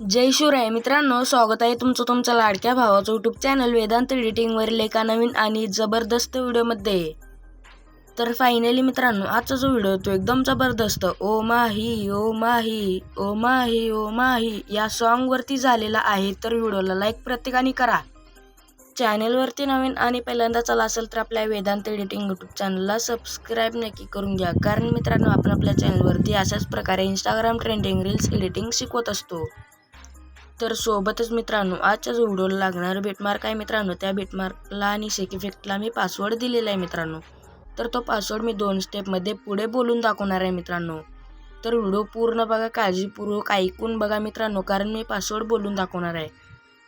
जय शिवराय. मित्रांनो स्वागत आहे तुमचं तुमच्या लाडक्या भावाचं यूट्यूब चॅनल वेदांत एडिटिंगवरील एका नवीन आणि जबरदस्त व्हिडिओमध्ये. तर फायनली मित्रांनो आजचा जो व्हिडिओ तो एकदम जबरदस्त. ओ माही ओ माही ओ माही ओ माही या सॉन्गवरती झालेला आहे. तर व्हिडिओला लाईक प्रत्येकाने करा. चॅनलवरती नवीन आणि पहिल्यांदा चला असेल तर आपल्या वेदांत एडिटिंग यूट्यूब चॅनलला सबस्क्राईब नक्की करून घ्या. कारण मित्रांनो आपण आपल्या चॅनलवरती अशाच प्रकारे इंस्टाग्राम ट्रेंडिंग रील्स एडिटिंग शिकवत असतो. तर सोबतच मित्रांनो आजच्या जो व्हिडिओला लागणारं बेटमार्क आहे मित्रांनो त्या बेटमार्कला आणि शेक इफेक्टला मी पासवर्ड दिलेला आहे मित्रांनो. तर तो पासवर्ड मी दोन स्टेपमध्ये पुढे बोलून दाखवणार आहे मित्रांनो. तर व्हिडिओ पूर्ण बघा काळजीपूर्वक ऐकून बघा मित्रांनो कारण मी पासवर्ड बोलून दाखवणार आहे.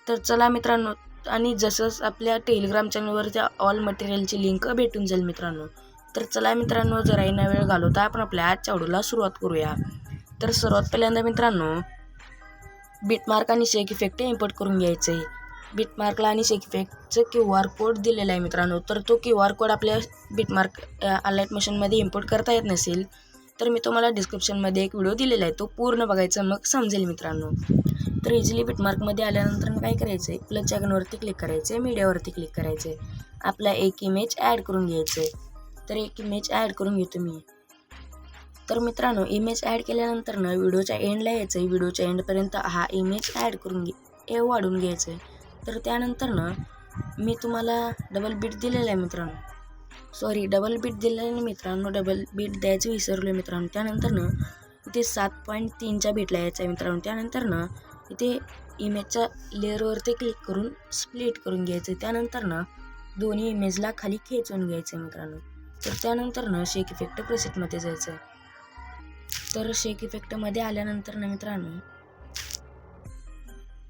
तर चला मित्रांनो आणि जसंच आपल्या टेलिग्राम त्या ऑल मटेरियलची लिंक भेटून जाईल मित्रांनो. तर चला मित्रांनो जराही ना वेळ घालवता आपण आपल्या आजच्या व्हिडिओला सुरुवात करूया. तर सर्वात पहिल्यांदा मित्रांनो बिटमार्क आणि शेक इफेक्ट इम्पोर्ट करून घ्यायचं आहे बिटमार्कला आणि शेक इफेक्टचं क्यू आर कोड दिलेला आहे मित्रांनो. तर तो क्यू आर कोड आपल्या बिटमार्क अलाइट मशीनमध्ये इम्पोर्ट करता येत नसेल तर मी तुम्हाला डिस्क्रिप्शनमध्ये एक व्हिडिओ दिलेला आहे. तो पूर्ण बघायचा मग समजेल मित्रांनो. तर इझिली बिटमार्कमध्ये आल्यानंतर मग काय करायचं आहे प्लस आयकॉनवरती क्लिक करायचं आहे मीडियावरती क्लिक करायचं आहे आपला एक इमेज ॲड करून घ्यायचं आहे तर एक इमेज ॲड करून घेतो मी. तर मित्रांनो इमेज ॲड केल्यानंतर ना व्हिडिओच्या एंडला यायचं आहे व्हिडिओच्या एंडपर्यंत हा इमेज ॲड करून घे ए वाढून घ्यायचं आहे तर त्यानंतर ना मी तुम्हाला डबल बीट दिलेला आहे मित्रांनो. सॉरी डबल बीट दिलेलं मित्रांनो डबल बीट द्यायचं विसरलो आहे मित्रांनो. त्यानंतर ना इथे सात पॉईंट तीनच्या बीटला यायचं आहे मित्रांनो. त्यानंतर ना इथे इमेजच्या लेअरवरती क्लिक करून स्प्लिट करून घ्यायचं त्यानंतरनं त्यानंतर ना दोन्ही इमेजला खाली खेचून घ्यायचं आहे मित्रांनो. तर त्यानंतर ना शेक इफेक्ट प्रेसेटमध्ये जायचं आहे तर शेक इफेक्टमध्ये आल्यानंतर ना मित्रांनो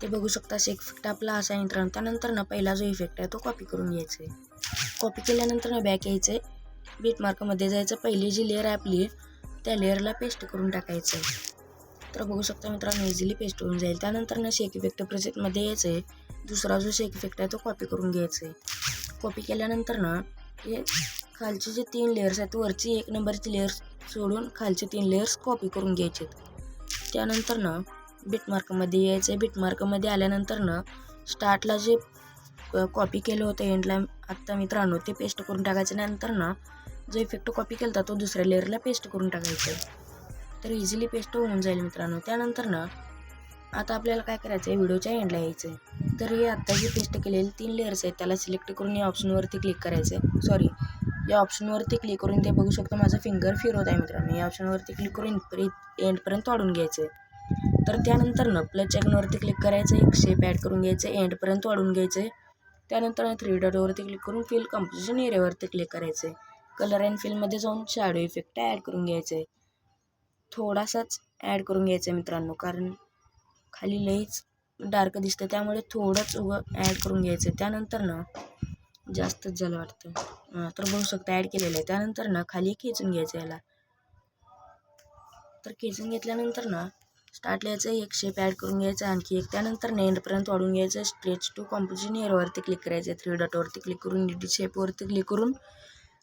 ते बघू शकता शेक इफेक्ट आपला असा आहे मित्रांनो. त्यानंतर ना पहिला जो इफेक्ट आहे तो कॉपी करून घ्यायचा आहे कॉपी केल्यानंतर ना बॅक यायचं आहे बीटमार्कमध्ये जायचं. पहिली जी लेअर आहे आपली त्या लेअरला पेस्ट करून टाकायचं आहे तर बघू शकता मित्रांनो इझिली पेस्ट होऊन जाईल. त्यानंतर ना शेक इफेक्ट प्रोजेक्टमध्ये यायचं आहे दुसरा जो शेक इफेक्ट आहे तो कॉपी करून घ्यायचा आहे कॉपी केल्यानंतर ना हे खालचे जे तीन लेअर्स आहेत वरची एक नंबरची लेअर्स सोडून खालचे तीन लेअर्स कॉपी करून घ्यायचे त्यानंतर ना बिटमार्कमध्ये यायचं आहे बिटमार्कमध्ये आल्यानंतर ना स्टार्टला जे कॉपी केलं होतं एंडला आत्ता मित्रांनो ते पेस्ट करून टाकायचं. नंतर ना जो इफेक्ट कॉपी केला होता तो दुसऱ्या लेअरला पेस्ट करून टाकायचं. तर इझिली पेस्ट होऊन जाईल मित्रांनो. त्यानंतर ना आता आपल्याला काय करायचं आहे व्हिडिओच्या एंडला यायचं आहे तर हे आत्ता जे पेस्ट केलेले तीन लेअर्स आहेत त्याला सिलेक्ट करून या ऑप्शनवरती क्लिक करायचं आहे सॉरी या ऑप्शनवरती क्लिक करून ते बघू शकतो माझं फिंगर फिरवत आहे मित्रांनो. या ऑप्शनवरती क्लिक करून एंडपर्यंत वाढून घ्यायचं आहे तर त्यानंतर न प्लस आयकॉनवरती क्लिक करायचं एक शेप ॲड करून घ्यायचं आहे एंडपर्यंत वाढून घ्यायचं आहे त्यानंतर थ्री डॉटवरती क्लिक करून फिल कम्पोजिशन एरियावरती क्लिक करायचं आहे कलर अँड फिलमध्ये जाऊन शॅडो इफेक्ट ॲड करून घ्यायचं आहे थोडासाच ॲड करून घ्यायचं आहे मित्रांनो कारण खाली लईच डार्क दिसतं त्यामुळे थोडंच उगं ॲड करून घ्यायचं आहे त्यानंतर ना जास्तच झालं वाटतं तर बघू शकता ॲड केलेलं आहे. त्यानंतर ना खाली खेचून घ्यायचं याला. तर खेचून घेतल्यानंतर ना स्टार्ट लिहायचं एक शेप ॲड करून घ्यायचं आणखी एक. त्यानंतर ना वाढून घ्यायचं स्ट्रेच टू कॉम्पोजिशन एअरवरती क्लिक करायचं थ्री डॉटवरती क्लिक करून डी शेपवरती क्लिक करून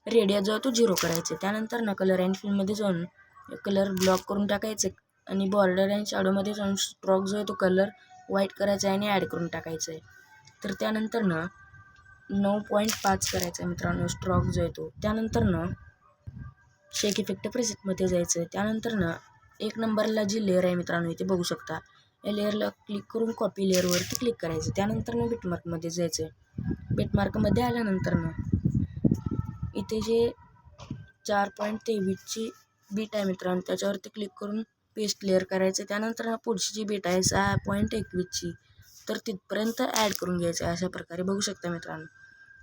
रेडिया जो आहे तो झिरो करायचा. त्यानंतर ना कलर अँड फिल्ममध्ये जाऊन कलर ब्लॉक करून टाकायचं आणि बॉर्डर अँड शॅडोमध्ये जाऊन स्ट्रॉक जो आहे तो कलर व्हाईट करायचा आहे आणि ॲड करून टाकायचं आहे. तर त्यानंतर ना नऊ पॉईंट पाच करायचा आहे मित्रांनो स्ट्रॉक जो आहे तो. त्यानंतर ना शेक इफेक्ट प्रेसेटमध्ये जायचं आहे त्यानंतर ना एक नंबरला जी लेअर आहे मित्रांनो इथे बघू शकता. या लेअरला क्लिक करून कॉपी लेअरवरती क्लिक करायचं. त्यानंतर ना बिटमार्कमध्ये जायचं आहे बिटमार्कमध्ये आल्यानंतर ना इथे जे चार पॉईंट तेवीसची बीट आहे मित्रांनो त्याच्यावरती क्लिक करून पेस्ट लेअर करायचं त्यानंतर ना पुढची जी बीट आहे सहा पॉईंट एकवीसची तर तिथपर्यंत ॲड करून घ्यायचं आहे अशा प्रकारे बघू शकता मित्रांनो.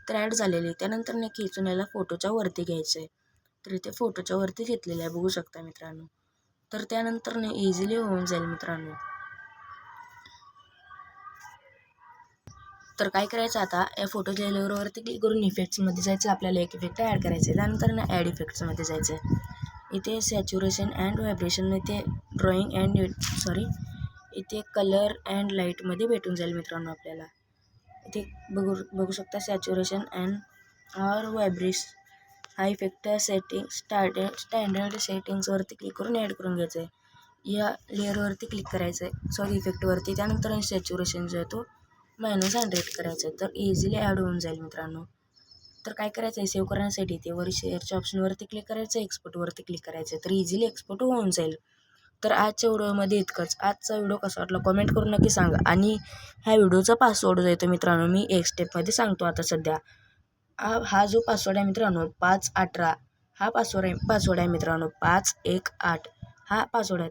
तर ॲड झालेली त्यानंतर ना खेचून याला फोटोच्या वरती घ्यायचं आहे तर इथे फोटोच्या वरती घेतलेलं आहे बघू शकता मित्रांनो. तर त्यानंतर ना इझिली होऊन जाईल मित्रांनो. तर काय करायचं आता? या फोटोच्या लेअरवरती क्लिक करून इफेक्ट्समध्ये जायचं. आपल्याला एक इफेक्ट ॲड करायचं आहे त्यानंतर ना ॲड इफेक्ट्समध्ये जायचं आहे इथे सॅच्युरेशन अँड व्हायब्रेशन इथे ड्रॉइंग अँड सॉरी इथे कलर अँड लाईटमध्ये भेटून जाईल मित्रांनो आपल्याला. इथे बघू बघू शकता सॅच्युरेशन अँड ऑर व्हायब्रेश हा इफेक्ट सेटिंग स्टार्ट स्टँडर्ड सेटिंग्सवरती क्लिक करून ॲड करून घ्यायचं आहे या लेअरवरती क्लिक करायचं आहे सॉरी इफेक्टवरती त्यानंतर सॅच्युरेशन जो आहे तो मायनस हंड्रेड करायचा आहे तर इझिली ॲड होऊन जाईल मित्रांनो. तर काय करायचं आहे सेव्ह करण्यासाठी ते वर शेअरच्या ऑप्शनवरती क्लिक करायचं आहे एक्सपोर्टवरती क्लिक करायचं आहे तर इझिली एक्सपोर्ट होऊन जाईल. तर आजच्या व्हिडिओमध्ये इतकंच. आजचा व्हिडिओ कसा वाटला कमेंट करून नक्की सांगा. आणि ह्या व्हिडिओचा पासवर्ड जो येतो तो मित्रांनो मी एक स्टेपमध्ये सांगतो आता सध्या. हा हा जो पासवर्ड आहे मित्रांनो पाच अठरा हा पासवर्ड आहे पासवर्ड आहे मित्रांनो पाच एक आठ. हा पासवर्ड आहे.